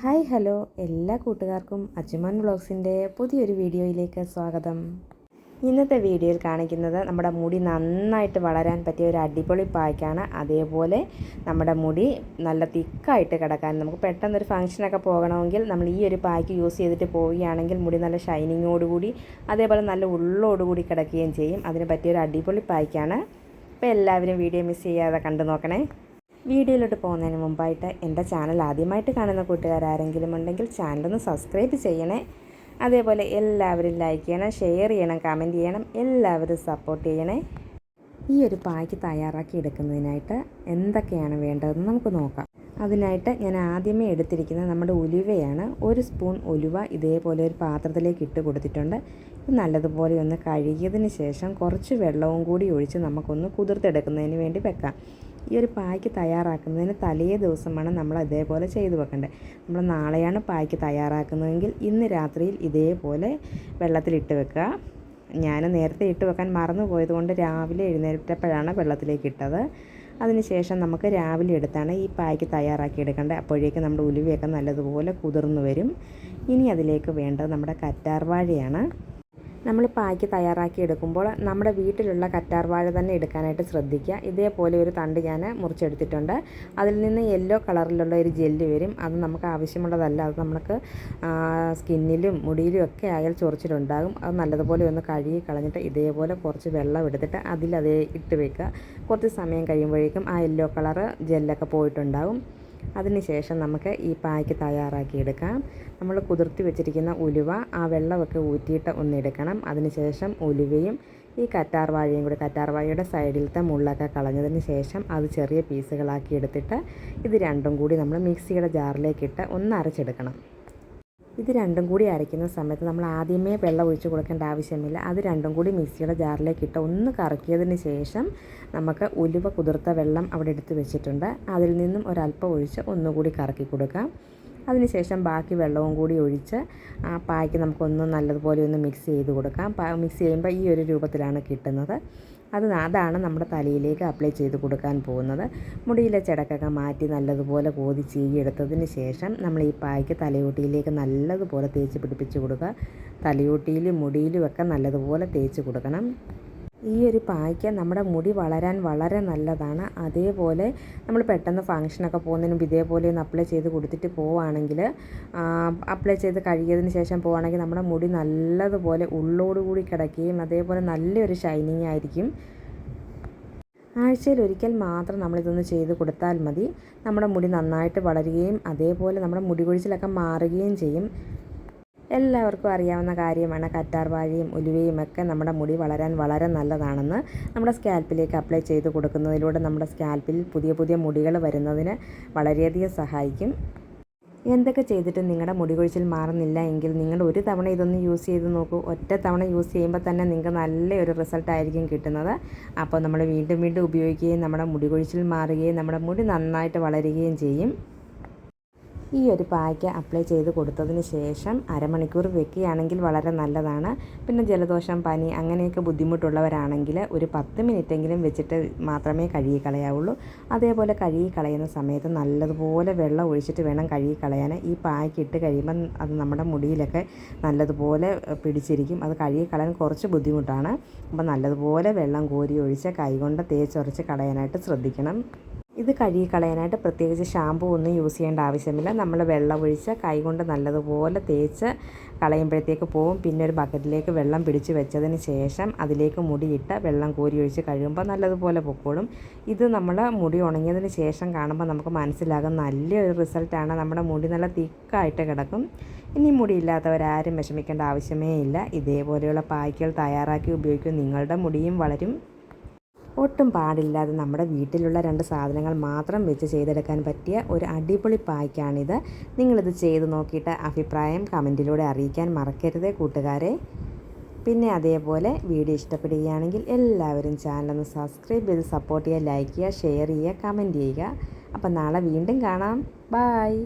Hi hello. എല്ലാ കൂട്ടുകാർക്കും Ajman വ്ളോഗ്സിന്റെ പുതിയൊരു വീഡിയോയിലേക്ക് സ്വാഗതം. ഇന്നത്തെ വീഡിയോയിൽ കാണിക്കുന്നത് നമ്മുടെ മുടി നന്നായിട്ട് വളരാൻ പറ്റിയ ഒരു അടിപൊളി പായ്ക്കാണ്. അതേപോലെ നമ്മുടെ മുടി നല്ല തിക്കായിട്ട് കിടക്കാൻ നമുക്ക് പെട്ടെന്നൊരു ഫംഗ്ഷനൊക്കെ പോകണമെങ്കിൽ നമ്മൾ ഈ ഒരു പായ്ക്ക് യൂസ് ചെയ്തിട്ട് പോവുകയാണെങ്കിൽ മുടി നല്ല ഷൈനിങ്ങോടുകൂടി അതേപോലെ നല്ല ഉള്ളോടുകൂടി കിടക്കുകയും ചെയ്യും. അതിന് പറ്റിയൊരു അടിപൊളി പായ്ക്കാണ്. അപ്പോൾ എല്ലാവരും വീഡിയോ മിസ് ചെയ്യാതെ കണ്ടു നോക്കണേ. വീഡിയോയിലോട്ട് പോകുന്നതിന് മുമ്പായിട്ട് എന്റെ ചാനൽ ആദ്യമായിട്ട് കാണുന്ന കൂട്ടുകാർ ആരെങ്കിലും ഉണ്ടെങ്കിൽ ചാനലൊന്ന് സബ്സ്ക്രൈബ് ചെയ്യണേ. അതേപോലെ എല്ലാവരും ലൈക്ക് ചെയ്യണം ഷെയർ ചെയ്യണം കമന്റ് ചെയ്യണം എല്ലാവരും സപ്പോർട്ട് ചെയ്യണേ. ഈ ഒരു പായ്ക്ക് തയ്യാറാക്കി എടുക്കുന്നതിനായിട്ട് എന്തൊക്കെയാണ് വേണ്ടതെന്ന് നമുക്ക് നോക്കാം. അതിനായിട്ട് ഞാൻ ആദ്യമേ എടുത്തിരിക്കുന്നത് നമ്മുടെ ഉലുവയാണ്. ഒരു സ്പൂൺ ഉലുവ ഇതേപോലെ ഒരു പാത്രത്തിലേക്ക് ഇട്ട് കൊടുത്തിട്ടുണ്ട്. ഇത് നല്ലതുപോലെ ഒന്ന് കഴുകിയതിന് ശേഷം കുറച്ച് വെള്ളവും കൂടി ഒഴിച്ച് നമുക്കൊന്ന് കുതിർത്തെടുക്കുന്നതിന് വേണ്ടി വെക്കാം. ഈ ഒരു പായ്ക്ക് തയ്യാറാക്കുന്നതിന് തലേ ദിവസമാണ് നമ്മൾ ഇതേപോലെ ചെയ്തു വെക്കേണ്ടത്. നമ്മൾ നാളെയാണ് പായ്ക്ക് തയ്യാറാക്കുന്നതെങ്കിൽ ഇന്ന് രാത്രിയിൽ ഇതേപോലെ വെള്ളത്തിലിട്ട് വെക്കുക. ഞാൻ നേരത്തെ ഇട്ട് വെക്കാൻ മറന്നു പോയതുകൊണ്ട് രാവിലെ എഴുന്നേറ്റപ്പോഴാണ് വെള്ളത്തിലേക്ക് ഇട്ടത്. അതിനുശേഷം നമുക്ക് രാവിലെ എടുത്താണ് ഈ പായ്ക്ക് തയ്യാറാക്കി എടുക്കേണ്ടത്. അപ്പോഴേക്കും നമ്മുടെ ഉലുവയൊക്കെ നല്ലതുപോലെ കുതിർന്നു വരും. ഇനി അതിലേക്ക് വേണ്ടത് നമ്മുടെ കറ്റാർവാഴയാണ്. നമ്മൾ പാക്ക് തയ്യാറാക്കി എടുക്കുമ്പോൾ നമ്മുടെ വീട്ടിലുള്ള കറ്റാർവാഴ തന്നെ എടുക്കാനായിട്ട് ശ്രദ്ധിക്കുക. ഇതേപോലെ ഒരു തണ്ട് ഞാൻ മുറിച്ചെടുത്തിട്ടുണ്ട്. അതിൽ നിന്ന് യെല്ലോ കളറിലുള്ള ഒരു ജെല്ല് വരും. അത് നമുക്ക് ആവശ്യമുള്ളതല്ല. അത് നമുക്ക് സ്കിന്നിലും മുടിയിലും ഒക്കെ ആയാൽ ചൊറിച്ചിലുണ്ടാകും. അത് നല്ലതുപോലെ ഒന്ന് കഴുകി കളഞ്ഞിട്ട് ഇതേപോലെ കുറച്ച് വെള്ളം എടുത്തിട്ട് അതിലതേ ഇട്ട് വെക്കുക. കുറച്ച് സമയം കഴിയുമ്പോഴേക്കും ആ യെല്ലോ കളറ് ജെല്ലൊക്കെ പോയിട്ടുണ്ടാകും അതിനുശേഷം നമുക്ക് ഈ പായ്ക്ക് തയ്യാറാക്കിയെടുക്കാം നമ്മൾ കുതിർത്തി വെച്ചിരിക്കുന്ന ഉലുവ ആ വെള്ളമൊക്കെ ഊറ്റിയിട്ട് ഒന്നെടുക്കണം അതിനുശേഷം ഉലുവയും ഈ കറ്റാർ വാഴയും കൂടി കറ്റാർ വാഴയുടെ സൈഡിലത്തെ മുള്ളൊക്കെ കളഞ്ഞതിന് ശേഷം അത് ചെറിയ പീസുകളാക്കി എടുത്തിട്ട് ഇത് രണ്ടും കൂടി നമ്മൾ മിക്സിയുടെ ജാറിലേക്കിട്ട് ഒന്ന് അരച്ചെടുക്കണം. ഇത് രണ്ടും കൂടി അരയ്ക്കുന്ന സമയത്ത് നമ്മൾ ആദ്യമേ വെള്ളം ഒഴിച്ച് കൊടുക്കേണ്ട ആവശ്യമില്ല. അത് രണ്ടും കൂടി മിക്സിയുടെ ജാറിലേക്ക് ഇട്ട് ഒന്ന് കറക്കിയതിന് ശേഷം നമുക്ക് ഉലുവ കുതിർത്ത വെള്ളം അവിടെ എടുത്ത് വെച്ചിട്ടുണ്ട്. അതിൽ നിന്നും ഒരല്പം ഒഴിച്ച് ഒന്നുകൂടി കറക്കി കൊടുക്കാം. അതിനുശേഷം ബാക്കി വെള്ളവും കൂടി ഒഴിച്ച് ആ പായ്ക്ക് നമുക്കൊന്ന് നല്ലതുപോലെ ഒന്ന് മിക്സ് ചെയ്ത് കൊടുക്കാം. മിക്സ് ചെയ്യുമ്പോൾ ഈ ഒരു രൂപത്തിലാണ് കിട്ടുന്നത്. അത് അതാണ് നമ്മുടെ തലയിലേക്ക് അപ്ലൈ ചെയ്ത് കൊടുക്കാൻ പോകുന്നത്. മുടിയിലെ ചിടക്കൊക്കെ മാറ്റി നല്ലതുപോലെ കോതി ചീകിയെടുത്തതിന് ശേഷം നമ്മൾ ഈ പായ്ക്ക് തലയോട്ടിയിലേക്ക് നല്ലതുപോലെ തേച്ച് പിടിപ്പിച്ച് കൊടുക്കുക. തലയോട്ടിയിലും മുടിയിലുമൊക്കെ നല്ലതുപോലെ തേച്ച് കൊടുക്കണം. ഈ ഒരു പായ്ക്ക നമ്മുടെ മുടി വളരാൻ വളരെ നല്ലതാണ്. അതേപോലെ നമ്മൾ പെട്ടെന്ന് ഫങ്ഷനൊക്കെ പോകുന്നതിന് മുമ്പ് ഇതേപോലെ ഒന്ന് അപ്ലൈ ചെയ്ത് കൊടുത്തിട്ട് പോവുകയാണെങ്കിൽ അപ്ലൈ ചെയ്ത് കഴുകിയതിന് ശേഷം പോവുകയാണെങ്കിൽ നമ്മുടെ മുടി നല്ലതുപോലെ ഉള്ളോടുകൂടി കിടക്കുകയും അതേപോലെ നല്ലൊരു ഷൈനിങ് ആയിരിക്കും. ആഴ്ചയിൽ ഒരിക്കൽ മാത്രം നമ്മളിതൊന്ന് ചെയ്ത് കൊടുത്താൽ മതി. നമ്മുടെ മുടി നന്നായിട്ട് വളരുകയും അതേപോലെ നമ്മുടെ മുടി കൊഴിച്ചിലൊക്കെ മാറുകയും ചെയ്യും. എല്ലാവർക്കും അറിയാവുന്ന കാര്യമാണ് കറ്റാർ വാഴയും ഉലുവയും ഒക്കെ നമ്മുടെ മുടി വളരാൻ വളരെ നല്ലതാണെന്ന് നമ്മുടെ സ്കാൽപ്പിലേക്ക് അപ്ലൈ ചെയ്ത് കൊടുക്കുന്നതിലൂടെ നമ്മുടെ സ്കാൽപ്പിൽ പുതിയ പുതിയ മുടികൾ വരുന്നതിന് വളരെയധികം സഹായിക്കും. എന്തൊക്കെ ചെയ്തിട്ടും നിങ്ങളുടെ മുടി കൊഴിച്ചിൽ മാറുന്നില്ല എങ്കിൽ നിങ്ങൾ ഒരു തവണ ഇതൊന്ന് യൂസ് ചെയ്ത് നോക്കൂ. ഒറ്റ തവണ യൂസ് ചെയ്യുമ്പോൾ തന്നെ നിങ്ങൾക്ക് നല്ലൊരു റിസൾട്ട് ആയിരിക്കും കിട്ടുന്നത്. അപ്പോൾ നമ്മൾ വീണ്ടും വീണ്ടും ഉപയോഗിക്കുകയും നമ്മുടെ മുടി കൊഴിച്ചിൽ മാറുകയും നമ്മുടെ മുടി നന്നായിട്ട് വളരുകയും ചെയ്യും. ഈ ഒരു പായ്ക്ക് അപ്ലൈ ചെയ്ത് കൊടുത്തതിന് ശേഷം അരമണിക്കൂർ വെക്കുകയാണെങ്കിൽ വളരെ നല്ലതാണ്. പിന്നെ ജലദോഷം പനി അങ്ങനെയൊക്കെ ബുദ്ധിമുട്ടുള്ളവരാണെങ്കിൽ ഒരു പത്ത് മിനിറ്റെങ്കിലും വെച്ചിട്ട് മാത്രമേ കഴുകി കളയാവുള്ളൂ. അതേപോലെ കഴുകി കളയുന്ന സമയത്ത് നല്ലതുപോലെ വെള്ളം ഒഴിച്ചിട്ട് വേണം കഴുകി കളയാൻ. ഈ പായ്ക്ക് ഇട്ട് കഴിയുമ്പം അത് നമ്മുടെ മുടിയിലൊക്കെ നല്ലതുപോലെ പിടിച്ചിരിക്കും. അത് കഴുകി കളയാൻ കുറച്ച് ബുദ്ധിമുട്ടാണ്. അപ്പോൾ നല്ലതുപോലെ വെള്ളം കോരി ഒഴിച്ച് കൈകൊണ്ട് തേച്ചൊരച്ച് കളയാനായിട്ട് ശ്രദ്ധിക്കണം. ഇത് കഴുകി കളയാനായിട്ട് പ്രത്യേകിച്ച് ഷാമ്പു ഒന്നും യൂസ് ചെയ്യേണ്ട ആവശ്യമില്ല. നമ്മൾ വെള്ളം ഒഴിച്ച് കൈകൊണ്ട് നല്ലതുപോലെ തേച്ച് കളയുമ്പോഴത്തേക്ക് പോവും. പിന്നെ ഒരു ബക്കറ്റിലേക്ക് വെള്ളം പിടിച്ച് വെച്ചതിന് ശേഷം അതിലേക്ക് മുടിയിട്ട് വെള്ളം കോരി ഒഴിച്ച് കഴിയുമ്പോൾ നല്ലതുപോലെ പൊക്കോളും. ഇത് നമ്മൾ മുടി ഉണങ്ങിയതിന് ശേഷം കാണുമ്പോൾ നമുക്ക് മനസ്സിലാകും നല്ലൊരു റിസൾട്ടാണ്. നമ്മുടെ മുടി നല്ല തിക്കായിട്ട് കിടക്കും. ഇനി മുടിയില്ലാത്തവരാരും വിഷമിക്കേണ്ട ആവശ്യമേ ഇല്ല. ഇതേപോലെയുള്ള പായ്ക്കുകൾ തയ്യാറാക്കി ഉപയോഗിക്കും. നിങ്ങളുടെ മുടിയും വളരും. ഒട്ടും പാടില്ലാതെ നമ്മുടെ വീട്ടിലുള്ള രണ്ട് സാധനങ്ങൾ മാത്രം വെച്ച് ചെയ്തെടുക്കാൻ പറ്റിയ ഒരു അടിപൊളി പായ്ക്കാണിത്. നിങ്ങളിത് ചെയ്ത് നോക്കിയിട്ട് അഭിപ്രായം കമന്റിലൂടെ അറിയിക്കാൻ മറക്കരുത് കൂട്ടുകാരെ. പിന്നെ അതേപോലെ വീഡിയോ ഇഷ്ടപ്പെടുകയാണെങ്കിൽ എല്ലാവരും ചാനലൊന്ന് സബ്സ്ക്രൈബ് ചെയ്ത് സപ്പോർട്ട് ചെയ്യുക ലൈക്ക് ചെയ്യുക ഷെയർ ചെയ്യുക കമന്റ് ചെയ്യുക. അപ്പം നാളെ വീണ്ടും കാണാം. ബായ്